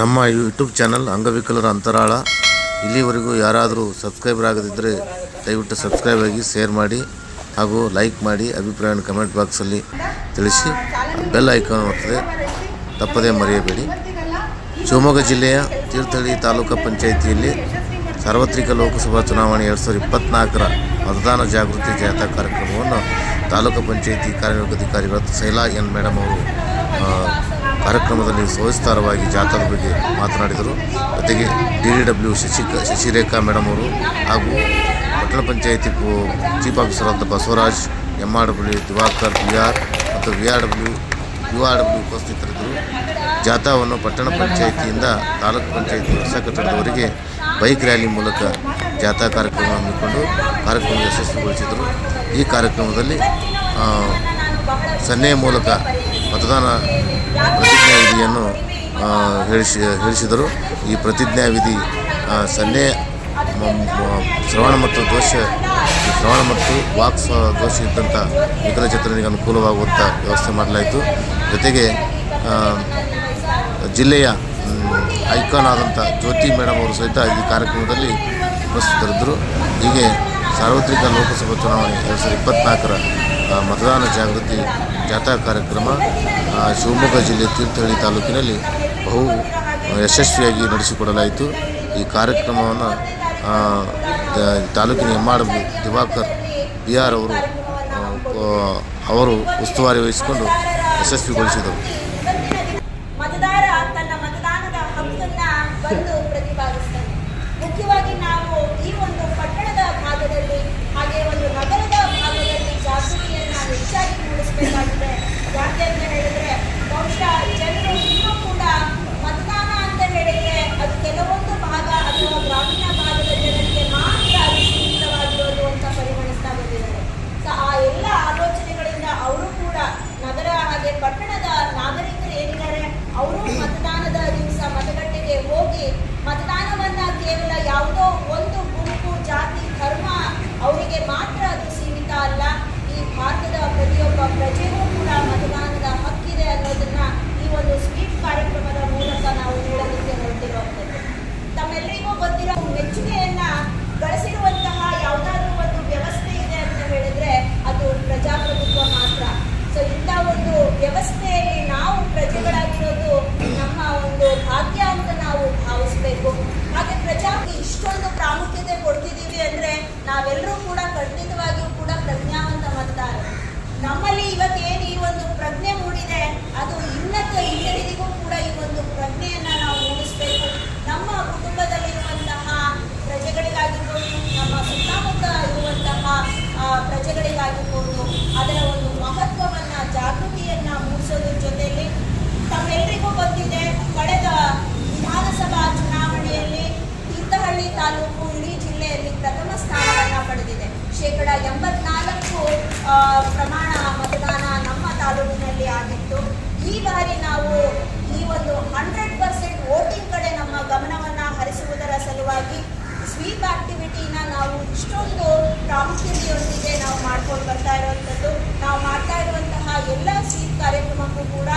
ನಮ್ಮ YouTube channel ಅಂಗವಿಕಲರ ಅಂತರಾಳ. ಇಲ್ಲಿವರೆಗೂ ಯಾರಾದರೂ ಸಬ್ಸ್ಕ್ರೈಬರ್ ಆಗದಿದ್ದರೆ ದಯವಿಟ್ಟು ಸಬ್ಸ್ಕ್ರೈಬ್ ಆಗಿ ಶೇರ್ ಮಾಡಿ, ಹಾಗೂ ಲೈಕ್ ಮಾಡಿ ಅಭಿಪ್ರಾಯವನ್ನು ಕಮೆಂಟ್ ಬಾಕ್ಸಲ್ಲಿ ತಿಳಿಸಿ. ಬೆಲ್ ಐಕಾನ್ ಒತ್ತದೆ. ತಪ್ಪದೇ ಮರೆಯಬೇಡಿ. ಶಿವಮೊಗ್ಗ ಜಿಲ್ಲೆಯ ತೀರ್ಥಹಳ್ಳಿ ತಾಲೂಕು ಪಂಚಾಯಿತಿಯಲ್ಲಿ ಸಾರ್ವತ್ರಿಕ ಲೋಕಸಭಾ ಚುನಾವಣೆ ಎರಡು ಸಾವಿರದ ಇಪ್ಪತ್ತ್ನಾಲ್ಕರ ಮತದಾನ ಜಾಗೃತಿ ಜಾಥಾ ಕಾರ್ಯಕ್ರಮವನ್ನು ತಾಲೂಕು ಪಂಚಾಯಿತಿ ಕಾರ್ಯನಿರ್ವಹಣಾಧಿಕಾರಿಗಳಾದ ಶೈಲಾ ಎನ್ ಮೇಡಮ್ ಅವರು ಕಾರ್ಯಕ್ರಮದಲ್ಲಿ ಸವಿಸ್ತಾರವಾಗಿ ಜಾಥಾದ ಬಗ್ಗೆ ಮಾತನಾಡಿದರು. ಜೊತೆಗೆ ಡಿ ಡಿ ಡಬ್ಲ್ಯೂ ಶಶಿಕ ಶಶಿರೇಖಾ ಮೇಡಮ್ ಅವರು ಹಾಗೂ ಪಟ್ಟಣ ಪಂಚಾಯಿತಿ ಚೀಫ್ ಆಫೀಸರ್ ಆದ Basavaraj M R W, Diwakar, B R ಮತ್ತು V R W U R W ಉಪಸ್ಥಿತರಿದ್ದರು. ಜಾಥಾವನ್ನು ಪಟ್ಟಣ ಪಂಚಾಯಿತಿಯಿಂದ ತಾಲೂಕು ಪಂಚಾಯಿತಿ ಹೊಸ ಕಟ್ಟಡದವರೆಗೆ ಬೈಕ್ ರ್ಯಾಲಿ ಮೂಲಕ ಜಾಥಾ ಕಾರ್ಯಕ್ರಮ ಹಮ್ಮಿಕೊಂಡು ಕಾರ್ಯಕ್ರಮ ಯಶಸ್ವಿಗೊಳಿಸಿದರು. ಈ ಕಾರ್ಯಕ್ರಮದಲ್ಲಿ ಸನ್ನೆಯ ಮೂಲಕ ಮತದಾನ ಪ್ರತಿಜ್ಞಾ ವಿಧಿಯನ್ನು ಹೇಳಿಸಿ, ಹೇಳಿಸಿದರು. ಈ ಪ್ರತಿಜ್ಞಾ ವಿಧಿ ಸನ್ನೆ ಶ್ರವಣ ಮತ್ತು ದೋಷ, ಶ್ರವಣ ಮತ್ತು ವಾಕ್ ದೋಷ ಇದ್ದಂಥ ವಿಕಲಚೇತನರಿಗೆ ಅನುಕೂಲವಾಗುವಂಥ ವ್ಯವಸ್ಥೆ ಮಾಡಲಾಯಿತು. ಜೊತೆಗೆ ಜಿಲ್ಲೆಯ ಐಕಾನ್ ಆದಂಥ ಜ್ಯೋತಿ ಮೇಡಮ್ ಅವರು ಸಹಿತ ಈ ಕಾರ್ಯಕ್ರಮದಲ್ಲಿ ಉಪಸ್ಥಿತರಿದ್ದರು. ಹೀಗೆ ಸಾರ್ವತ್ರಿಕ ಲೋಕಸಭಾ ಚುನಾವಣೆ ಎರಡು ಸಾವಿರದ ಇಪ್ಪತ್ತ್ನಾಲ್ಕರ ಮತದಾನ ಜಾಗೃತಿ ಜಾಥಾ ಕಾರ್ಯಕ್ರಮ ಶಿವಮೊಗ್ಗ ಜಿಲ್ಲೆ ತೀರ್ಥಹಳ್ಳಿ ತಾಲೂಕಿನಲ್ಲಿ ಬಹು ಯಶಸ್ವಿಯಾಗಿ ನಡೆಸಿಕೊಡಲಾಯಿತು. ಈ ಕಾರ್ಯಕ್ರಮವನ್ನು ತಾಲೂಕಿನ M R Diwakar B R ಅವರು ಅವರು ಉಸ್ತುವಾರಿ ವಹಿಸಿಕೊಂಡು ಯಶಸ್ವಿಗೊಳಿಸಿದರು. ಇಷ್ಟೊಂದು ಪ್ರಾಮುಖ್ಯತೆ ಕೊಡ್ತಿದ್ದೀವಿ ಅಂದ್ರೆ ನಾವೆಲ್ಲರೂ ಕೂಡ ಖಂಡಿತವಾಗಿಯೂ ಕೂಡ ಪ್ರಜ್ಞಾವಂತ ಮಾಡ್ತಾರೆ ನಮ್ಮಲ್ಲಿ ಇವತ್ತೇನು ಶೇಕಡ ಎಂಬತ್ನಾಲ್ಕು ಪ್ರಮಾಣ ಮತದಾನ ನಮ್ಮ ತಾಲೂಕಿನಲ್ಲಿ ಆಗಿತ್ತು. ಈ ಬಾರಿ ನಾವು ಈ ಒಂದು ಹಂಡ್ರೆಡ್ ಪರ್ಸೆಂಟ್ ವೋಟಿಂಗ್ ಕಡೆ ನಮ್ಮ ಗಮನವನ್ನು ಹರಿಸುವುದರ ಸಲುವಾಗಿ ಸ್ವೀಪ್ ಆಕ್ಟಿವಿಟಿನ ನಾವು ಇಷ್ಟೊಂದು ಪ್ರಾಮುಖ್ಯತೆಯೊಂದಿಗೆ ನಾವು ಮಾಡ್ಕೊಂಡು ಬರ್ತಾ ಇರುವಂಥದ್ದು. ನಾವು ಮಾಡ್ತಾ ಇರುವಂತಹ ಎಲ್ಲ ಸ್ವೀಪ್ ಕಾರ್ಯಕ್ರಮಕ್ಕೂ ಕೂಡ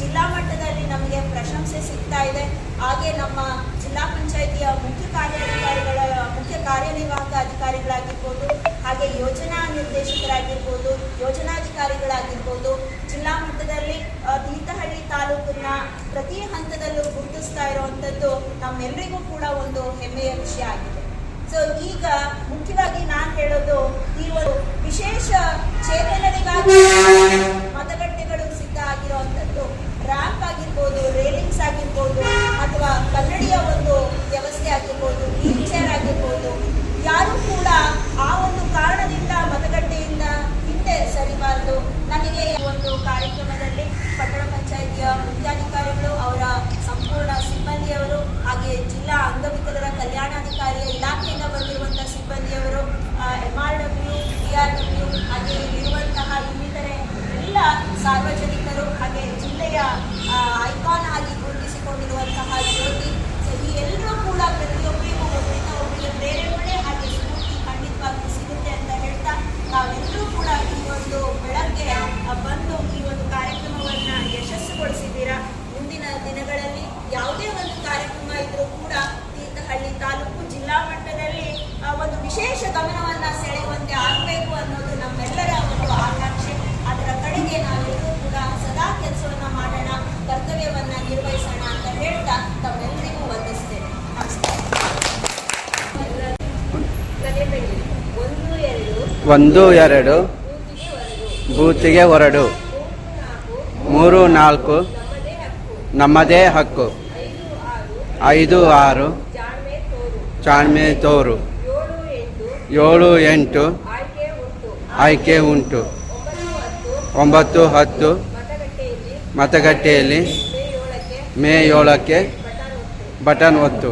ಜಿಲ್ಲಾ ಮಟ್ಟದಲ್ಲಿ ನಮಗೆ ಪ್ರಶಂಸೆ ಸಿಗ್ತಾ ಇದೆ. ಹಾಗೆ ನಮ್ಮ ಜಿಲ್ಲಾ ಪಂಚಾಯಿತಿಯ ಮುಖ್ಯ ಕಾರ್ಯಾಧಿಕಾರಿಗಳ ಮುಖ್ಯ ಕಾರ್ಯನಿರ್ವಾಹಕ ಅಧಿಕಾರಿಗಳಾಗಿರ್ಬೋದು ಹಾಗೆ ಯೋಜನಾ ನಿರ್ದೇಶಕರಾಗಿರ್ಬೋದು, ಯೋಜನಾಧಿಕಾರಿಗಳಾಗಿರ್ಬೋದು, ಜಿಲ್ಲಾ ಮಟ್ಟದಲ್ಲಿ ತೀರ್ಥಹಳ್ಳಿ ತಾಲೂಕನ್ನ ಪ್ರತಿ ಹಂತದಲ್ಲೂ ಗುರುತಿಸ್ತಾ ಇರುವಂಥದ್ದು ನಮ್ಮೆಲ್ಲರಿಗೂ ಕೂಡ ಒಂದು ಹೆಮ್ಮೆಯ ವಿಷಯ ಆಗಿದೆ. ಸೊ ಈಗ ಮುಖ್ಯವಾಗಿ ನಾನು ಹೇಳೋದು ಈ ಒಂದು ವಿಶೇಷ ಚೇತನರಿಗಾಗಿ ಸಾರ್ವಜನಿಕರು ಹಾಗೆ ಜಿಲ್ಲೆಯ ಐಕಾನ್ ಆಗಿ ಗುರುತಿಸಿಕೊಂಡಿರುವಂತಹ ಜ್ಯೋತಿ. ಸೊ ಈ ಎಲ್ಲರೂ ಕೂಡ ಪ್ರತಿಯೊಬ್ಬರಿಗೂ ಒಬ್ಬರಿಂದ ಒಬ್ಬರಿಗೆ ಪ್ರೇರಣೆ ಒಂದು, ಎರಡು, ಬೂತಿಗೆ ಹೊರಡು ಮೂರು, ನಾಲ್ಕು, ನಮ್ಮದೇ ಹಕ್ಕು, ಐದು, ಆರು, ಚಾಣ್ಮೆ ತೋರು, ಏಳು, ಎಂಟು, ಆಯ್ಕೆ ಉಂಟು, ಒಂಬತ್ತು, ಹತ್ತು, ಮತಗಟ್ಟೆಯಲ್ಲಿ ಮೇ ಏಳಕ್ಕೆ ಬಟನ್ ಒತ್ತು.